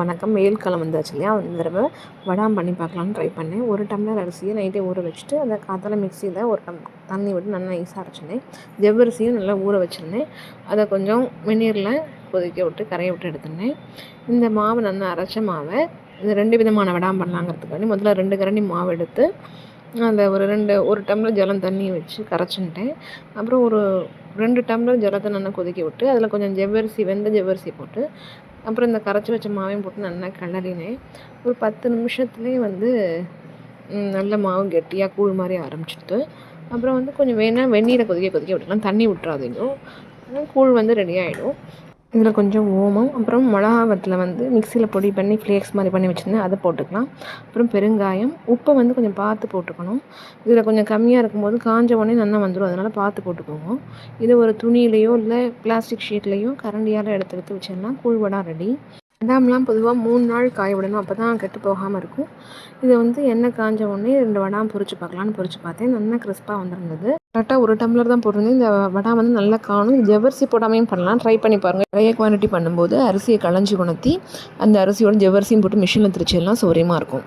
வணக்கம். வெயில் காலம் வந்தாச்சு இல்லையா? இந்த தடவை வடாம் பண்ணி பார்க்கலான்னு ட்ரை பண்ணேன். ஒரு டம்ளர் அரிசியை நைட்டே ஊற வச்சுட்டு அதை காத்தால மிக்சியில் ஒரு டம் தண்ணி விட்டு நல்லா நைஸாக அரைச்சிருந்தேன். ஜவ்வரிசியும் நல்லா ஊற வச்சுருந்தேன். அதை கொஞ்சம் வெந்நீரில் கொதிக்க விட்டு கரையை விட்டு எடுத்துருந்தேன். இந்த மாவு நல்லா அரைச்ச மாவை இந்த ரெண்டு விதமான வடாம் பண்ணலாங்கிறதுக்காண்டி முதல்ல ரெண்டு கரண்டி மாவு எடுத்து அந்த ஒரு ரெண்டு ஒரு டம்ளர் ஜலம் தண்ணி வச்சு கரைச்சின்ட்டேன் அப்புறம் ஒரு ரெண்டு டம்ளர் ஜலத்தை நல்லா கொதிக்க விட்டு அதில் கொஞ்சம் ஜவ்வரிசி வெந்த ஜவ்வரிசி போட்டு அப்புறம் இந்த கரைச்சி வச்ச மாவையும் போட்டு நல்லா கிளறினேன். ஒரு பத்து நிமிஷத்துலேயே வந்து நல்ல மாவு கெட்டியாக கூழ் மாதிரி ஆரம்பிச்சிடுது அப்புறம் வந்து கொஞ்சம் வேணால் வெந்நீரை கொதிக்க கொதிக்க விட்டுலாம் தண்ணி விட்டுறாதீங்க கூழ் வந்து ரெடி ஆகிடும் இதில் கொஞ்சம் ஓமம் அப்புறம் மிளகா வத்தலை வந்து மிக்சியில் பொடி பண்ணி ஃப்ளேக்ஸ் மாதிரி பண்ணி வச்சுருந்தேன். அதை போட்டுக்கலாம். அப்புறம் பெருங்காயம் உப்பை வந்து கொஞ்சம் பார்த்து போட்டுக்கணும். இதில் கொஞ்சம் கம்மியாக இருக்கும்போது காஞ்ச உடனே நல்லா வந்துடும். அதனால் பார்த்து போட்டுக்கோங்க. இதை ஒரு துணியிலையோ இல்லை பிளாஸ்டிக் ஷீட்லேயோ கரண்டியால் எடுத்து எடுத்து வச்சிடலாம். கூழ்வடை ரெடி வடாம்லாம் பொதுவாக மூணு நாள் காய விடணும். அப்போ தான் கெட்டு போகாமல் இருக்கும். இதை வந்து எண்ணெய் காஞ்ச உடனே ரெண்டு வடாம் பொறிச்சு பார்க்கலான்னு பொறிச்சு பார்த்தேன். நல்லா கிறிஸ்பாக வந்திருந்தது. கரெக்டாக ஒரு டம்ளர் தான் போட்டிருந்தேன். இந்த வடா வந்து நல்லா காணும். ஜவ்வரிசி போடாமையும் பண்ணலாம். ட்ரை பண்ணி பாருங்கள் நிறைய குவான்டிட்டி பண்ணும்போது அரிசியை களைஞ்சி குணர்த்தி அந்த அரிசியோட ஜவ்வரிசியும் போட்டு மிஷினில் திரிச்சிடலாம் சௌரியமாக இருக்கும்.